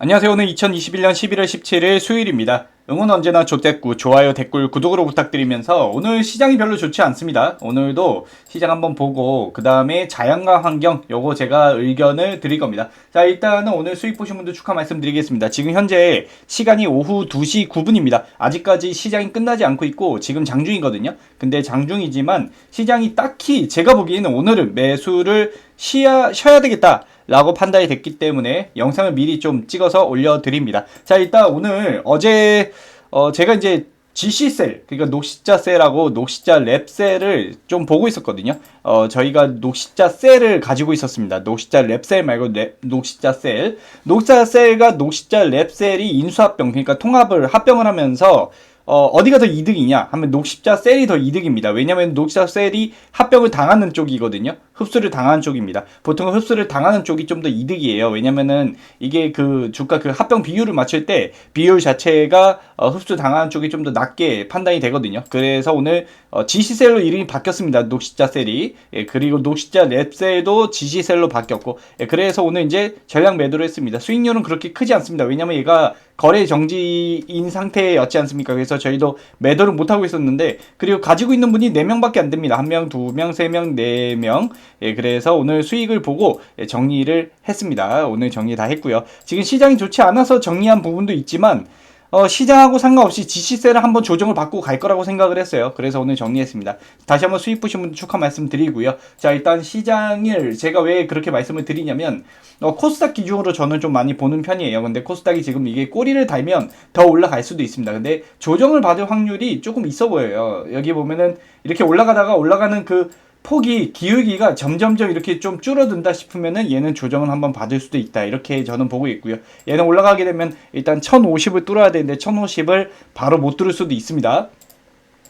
안녕하세요. 오늘 2021년 11월 17일 수요일입니다. 응원 언제나 조댓구, 좋아요, 댓글, 구독으로 부탁드리면서 오늘 시장이 별로 좋지 않습니다. 오늘도 시장 한번 보고 그 다음에 자연과 환경 요거 제가 의견을 드릴 겁니다. 자 일단은 오늘 수익 보신 분들 축하 말씀드리겠습니다. 지금 현재 시간이 오후 2시 9분입니다. 아직까지 시장이 끝나지 않고 있고 지금 장중이거든요. 근데 장중이지만 시장이 딱히 제가 보기에는 오늘은 매수를 쉬야, 쉬어야 되겠다. 라고 판단이 됐기 때문에 영상을 미리 좀 찍어서 올려드립니다. 자, 일단 오늘 어제, 어, 제가 이제 GC셀, 그러니까 녹시자 셀하고 녹시자 랩 셀을 좀 보고 있었거든요. 어, 저희가 녹시자 셀을 가지고 있었습니다. 녹시자 랩 셀 말고 랩, 녹시자 셀. 녹시자 셀과 녹시자 랩 셀이 인수합병, 그러니까 통합을, 합병을 하면서 어, 어디가 더 이득이냐 하면 녹십자 셀이 더 이득입니다. 왜냐하면 녹십자 셀이 합병을 당하는 쪽이거든요. 흡수를 당하는 쪽입니다. 보통 흡수를 당하는 쪽이 좀 더 이득이에요. 왜냐면은 이게 그 주가 그 합병 비율을 맞출 때 비율 자체가 어, 흡수 당하는 쪽이 좀 더 낮게 판단이 되거든요. 그래서 오늘 어, 지시셀로 이름이 바뀌었습니다. 녹십자 셀이 예, 그리고 녹십자 랩셀도 지시셀로 바뀌었고 예, 그래서 오늘 이제 전량 매도를 했습니다. 수익률은 그렇게 크지 않습니다. 왜냐면 얘가 거래 정지인 상태였지 않습니까? 그래서 저희도 매도를 못 하고 있었는데, 그리고 가지고 있는 분이 4명밖에 안 됩니다. 1명, 2명, 3명, 4명. 예, 그래서 오늘 수익을 보고 예, 정리를 했습니다. 오늘 정리 다 했고요. 지금 시장이 좋지 않아서 정리한 부분도 있지만, 어, 시장하고 상관없이 지시세를 한번 조정을 받고 갈 거라고 생각을 했어요. 그래서 오늘 정리했습니다. 다시 한번 수익 보신 분들 축하 말씀드리고요. 자, 일단 시장을 제가 왜 그렇게 말씀을 드리냐면, 어, 코스닥 기준으로 저는 좀 많이 보는 편이에요. 근데 코스닥이 지금 이게 꼬리를 달면 더 올라갈 수도 있습니다. 근데 조정을 받을 확률이 조금 있어 보여요. 여기 보면은 이렇게 올라가다가 올라가는 그 폭이 기울기가 점점점 이렇게 좀 줄어든다 싶으면은 얘는 조정을 한번 받을 수도 있다 이렇게 저는 보고 있고요 얘는 올라가게 되면 일단 1050을 뚫어야 되는데 1050을 바로 못 뚫을 수도 있습니다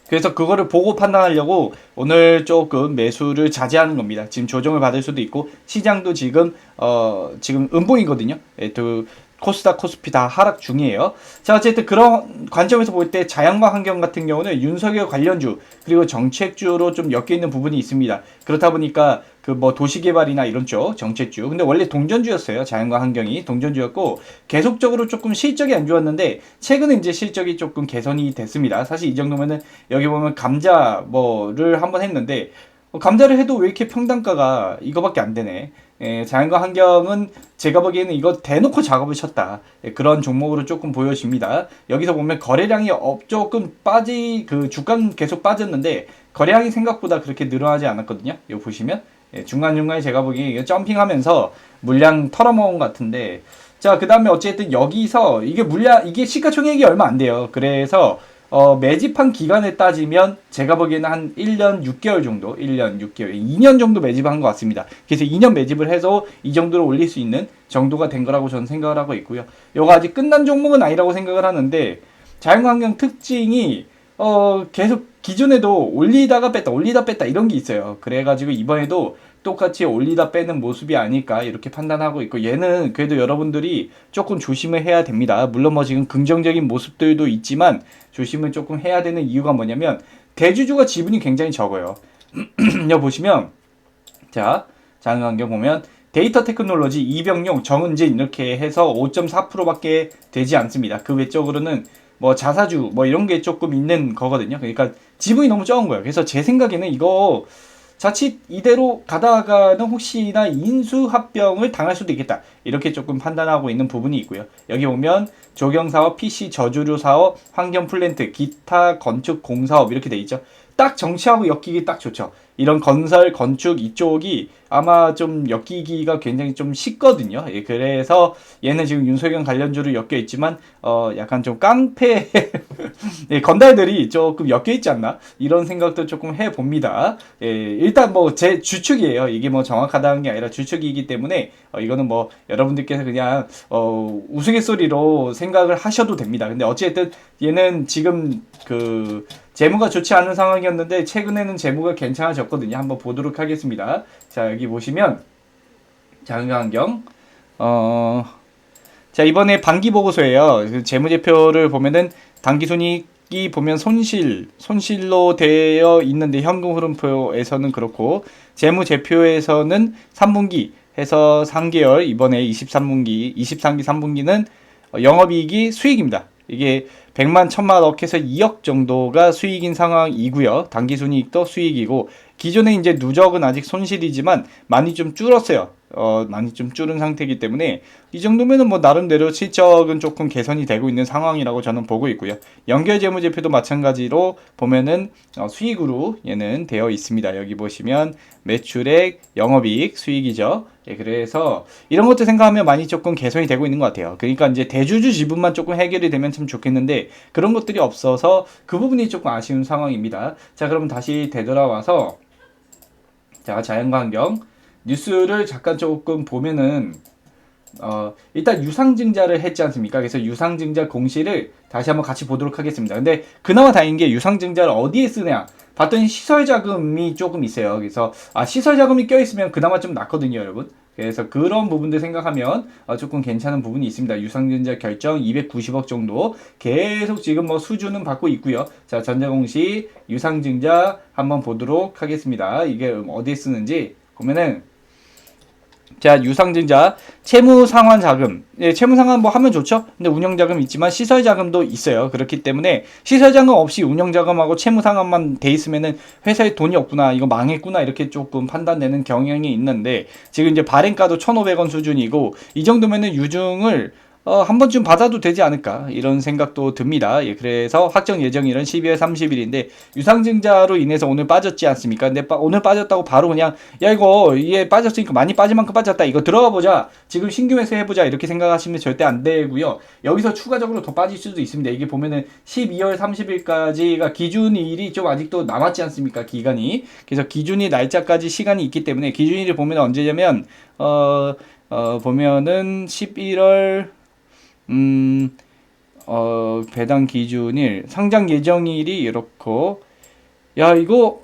그래서 그거를 보고 판단하려고 오늘 조금 매수를 자제하는 겁니다. 지금 조정을 받을 수도 있고 시장도 지금 어 지금 음봉이거든요. 예, 그 코스닥, 코스피 다 하락 중이에요. 자, 어쨌든 그런 관점에서 볼 때 자연과 환경 같은 경우는 윤석열 관련주 그리고 정책주로 좀 엮여 있는 부분이 있습니다. 그렇다 보니까 그 뭐 도시개발이나 이런 쪽 정책주. 근데 원래 동전주였어요. 자연과 환경이 동전주였고 계속적으로 조금 실적이 안 좋았는데 최근에 이제 실적이 조금 개선이 됐습니다. 사실 이 정도면은 여기 보면 감자 뭐를 한번 했는데 감자를 해도 왜 이렇게 평단가가 이거밖에 안 되네. 예, 자연과 환경은 제가 보기에는 이거 대놓고 작업을 쳤다. 예, 그런 종목으로 조금 보여집니다. 여기서 보면 거래량이 업 조금 빠지 그 주간 계속 빠졌는데 거래량이 생각보다 그렇게 늘어나지 않았거든요. 이거 보시면 예, 중간 중간에 제가 보기에 이거 점핑하면서 물량 털어먹은 것 같은데 자 그 다음에 어쨌든 여기서 이게 물량 이게 시가총액이 얼마 안 돼요. 그래서 어, 매집한 기간에 따지면 제가 보기에는 한 1년 6개월 정도, 1년 6개월, 2년 정도 매집한 것 같습니다. 그래서 2년 매집을 해서 이 정도로 올릴 수 있는 정도가 된 거라고 저는 생각을 하고 있고요. 이거 아직 끝난 종목은 아니라고 생각을 하는데 자연환경 특징이 어, 계속 기존에도 올리다가 뺐다, 올리다 뺐다 이런 게 있어요. 그래가지고 이번에도 똑같이 올리다 빼는 모습이 아닐까 이렇게 판단하고 있고 얘는 그래도 여러분들이 조금 조심을 해야 됩니다. 물론 뭐 지금 긍정적인 모습들도 있지만 조심을 조금 해야 되는 이유가 뭐냐면 대주주가 지분이 굉장히 적어요. 여기 보시면 자 자연환경 보면 데이터 테크놀로지 이병용 정은진 이렇게 해서 5.4%밖에 되지 않습니다. 그 외적으로는 뭐 자사주 뭐 이런 게 조금 있는 거거든요. 그러니까 지분이 너무 적은 거예요. 그래서 제 생각에는 이거 자칫 이대로 가다가는 혹시나 인수합병을 당할 수도 있겠다. 이렇게 조금 판단하고 있는 부분이 있고요. 여기 보면 조경사업, PC 저주류 사업, 환경 플랜트, 기타 건축 공사업 이렇게 돼 있죠. 딱 정치하고 엮이기 딱 좋죠. 이런 건설, 건축 이쪽이 아마 좀 엮이기가 굉장히 좀 쉽거든요. 예, 그래서 얘는 지금 윤석열 관련주로 엮여 있지만 어 약간 좀 깡패 예, 건달들이 조금 엮여 있지 않나 이런 생각도 조금 해 봅니다. 예, 일단 뭐 제 주축이에요. 이게 뭐 정확하다는 게 아니라 주축이기 때문에 어, 이거는 뭐 여러분들께서 그냥 어 우스갯소리로 생각을 하셔도 됩니다. 근데 어찌됐든 얘는 지금 그 재무가 좋지 않은 상황이었는데 최근에는 재무가 괜찮아졌거든요. 한번 보도록 하겠습니다. 자 여기 보시면 자연환경 어. 자 이번에 반기 보고서예요. 그 재무제표를 보면은 당기순이익이 보면 손실 손실로 되어 있는데 현금 흐름표에서는 그렇고 재무제표에서는 3분기 해서 3개월 이번에 23분기, 23기 3분기는 영업이익이 수익입니다. 이게 100만, 1000만 억해서 2억 정도가 수익인 상황이고요. 당기순이익도 수익이고 기존에 이제 누적은 아직 손실이지만 많이 좀 줄었어요. 어, 많이 좀 줄은 상태이기 때문에 이 정도면은 뭐 나름대로 실적은 조금 개선이 되고 있는 상황이라고 저는 보고 있고요. 연결 재무제표도 마찬가지로 보면은 어, 수익으로 얘는 되어 있습니다. 여기 보시면 매출액, 영업이익, 수익이죠. 예, 그래서 이런 것들 생각하면 많이 조금 개선이 되고 있는 것 같아요. 그러니까 이제 대주주 지분만 조금 해결이 되면 참 좋겠는데 그런 것들이 없어서 그 부분이 조금 아쉬운 상황입니다. 자, 그럼 다시 되돌아와서 자, 자연환경 뉴스를 잠깐 조금 보면은 어, 일단 유상증자를 했지 않습니까? 그래서 유상증자 공시를 다시 한번 같이 보도록 하겠습니다. 근데 그나마 다행인 게 유상증자를 어디에 쓰냐? 봤더니 시설 자금이 조금 있어요. 그래서 아 시설 자금이 껴 있으면 그나마 좀 낫거든요, 여러분. 그래서 그런 부분들 생각하면 어, 조금 괜찮은 부분이 있습니다. 유상증자 결정 290억 정도 계속 지금 뭐 수주는 받고 있고요. 자 전자공시 유상증자 한번 보도록 하겠습니다. 이게 어디에 쓰는지 보면은 자, 유상증자, 채무상환 자금. 예, 채무상환 뭐 하면 좋죠? 근데 운영자금 있지만 시설자금도 있어요. 그렇기 때문에 시설자금 없이 운영자금하고 채무상환만 돼 있으면은 회사에 돈이 없구나, 이거 망했구나, 이렇게 조금 판단되는 경향이 있는데 지금 이제 발행가도 1,500원 수준이고 이 정도면은 유증을 어, 한 번쯤 받아도 되지 않을까 이런 생각도 듭니다. 예, 그래서 확정 예정일은 12월 30일인데 유상증자로 인해서 오늘 빠졌지 않습니까? 근데 빠, 오늘 빠졌다고 바로 그냥 야 이거 이게 빠졌으니까 많이 빠진 만큼 빠졌다 이거 들어가 보자 지금 신규 매수 해보자 이렇게 생각하시면 절대 안 되고요. 여기서 추가적으로 더 빠질 수도 있습니다. 이게 보면은 12월 30일까지가 기준일이 좀 아직도 남았지 않습니까? 기간이 그래서 기준일 날짜까지 시간이 있기 때문에 기준일을 보면 언제냐면 어, 어 보면은 11월 음, 어, 배당 기준일, 상장 예정일이 이렇고, 야, 이거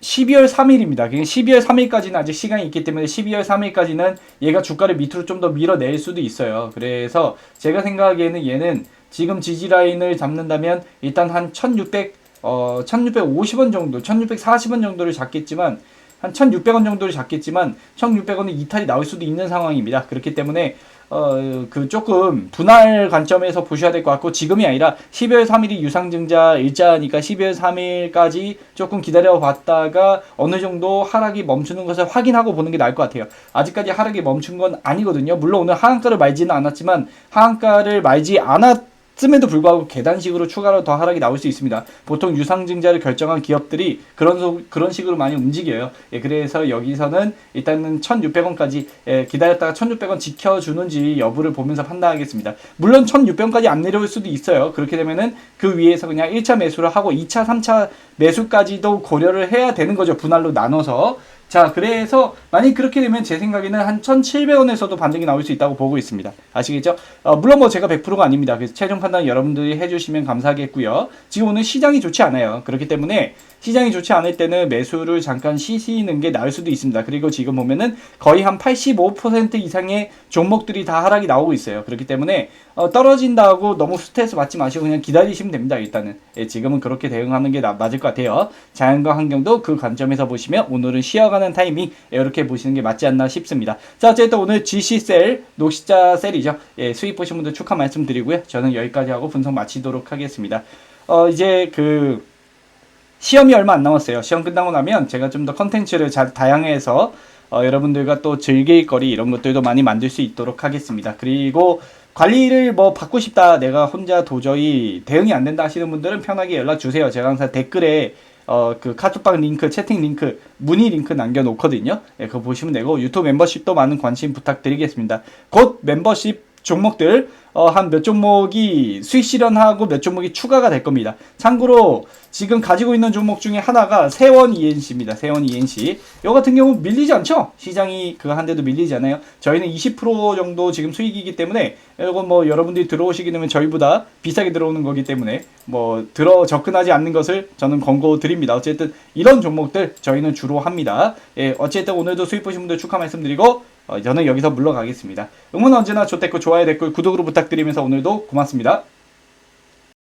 12월 3일입니다. 그냥 12월 3일까지는 아직 시간이 있기 때문에 12월 3일까지는 얘가 주가를 밑으로 좀 더 밀어낼 수도 있어요. 그래서 제가 생각하기에는 얘는 지금 지지 라인을 잡는다면 일단 한 1600, 어, 1650원 정도, 1640원 정도를 잡겠지만, 한 1600원 정도를 잡겠지만 1600원은 이탈이 나올 수도 있는 상황입니다. 그렇기 때문에 어, 그 조금 분할 관점에서 보셔야 될 것 같고 지금이 아니라 12월 3일이 유상증자 일자니까 12월 3일까지 조금 기다려 봤다가 어느 정도 하락이 멈추는 것을 확인하고 보는 게 나을 것 같아요. 아직까지 하락이 멈춘 건 아니거든요. 물론 오늘 하한가를 말지는 않았지만 하한가를 말지 않았 씀에도 불구하고 계단식으로 추가로 더 하락이 나올 수 있습니다. 보통 유상증자를 결정한 기업들이 그런 소, 그런 식으로 많이 움직여요. 예, 그래서 여기서는 일단은 1,600원까지 예, 기다렸다가 1,600원 지켜주는지 여부를 보면서 판단하겠습니다. 물론 1,600원까지 안 내려올 수도 있어요. 그렇게 되면은 그 위에서 그냥 1차 매수를 하고 2차, 3차 매수까지도 고려를 해야 되는 거죠. 분할로 나눠서. 자, 그래서 만약 그렇게 되면 제 생각에는 한 1,700원에서도 반등이 나올 수 있다고 보고 있습니다. 아시겠죠? 어, 물론 뭐 제가 100%가 아닙니다. 그래서 최종 판단 여러분들이 해주시면 감사하겠고요. 지금 오늘 시장이 좋지 않아요. 그렇기 때문에 시장이 좋지 않을 때는 매수를 잠깐 쉬시는 게 나을 수도 있습니다. 그리고 지금 보면은 거의 한 85% 이상의 종목들이 다 하락이 나오고 있어요. 그렇기 때문에 어, 떨어진다고 너무 스트레스 받지 마시고 그냥 기다리시면 됩니다. 일단은 예, 지금은 그렇게 대응하는 게 나, 맞을 것 같아요. 자연과 환경도 그 관점에서 보시면 오늘은 쉬어가는 타이밍 이렇게 보시는 게 맞지 않나 싶습니다. 자 어쨌든 오늘 GC셀 녹시자 셀이죠. 예, 수익 보신 분들 축하 말씀드리고요. 저는 여기까지 하고 분석 마치도록 하겠습니다. 어 이제 그 시험이 얼마 안 남았어요. 시험 끝나고 나면 제가 좀 더 컨텐츠를 잘 다양해서 어, 여러분들과 또 즐길 거리 이런 것들도 많이 만들 수 있도록 하겠습니다. 그리고 관리를 뭐 받고 싶다 내가 혼자 도저히 대응이 안 된다 하시는 분들은 편하게 연락 주세요. 제가 항상 댓글에 어 그 카톡방 링크, 채팅 링크, 문의 링크 남겨 놓거든요. 예, 그거 보시면 되고 유튜브 멤버십도 많은 관심 부탁드리겠습니다. 곧 멤버십 종목들 어, 한 몇 종목이 수익 실현하고 몇 종목이 추가가 될 겁니다. 참고로 지금 가지고 있는 종목 중에 하나가 세원 ENC입니다. 세원 ENC. 이 같은 경우 밀리지 않죠? 시장이 그 한데도 밀리지 않아요. 저희는 20% 정도 지금 수익이기 때문에 이건 뭐 여러분들이 들어오시게 되면 저희보다 비싸게 들어오는 거기 때문에 뭐 들어 접근하지 않는 것을 저는 권고 드립니다. 어쨌든 이런 종목들 저희는 주로 합니다. 예, 어쨌든 오늘도 수익 보신 분들 축하 말씀드리고 어, 저는 여기서 물러가겠습니다. 응원 언제나 좋댓글, 좋아요, 댓글, 구독으로 부탁드리면서 오늘도 고맙습니다.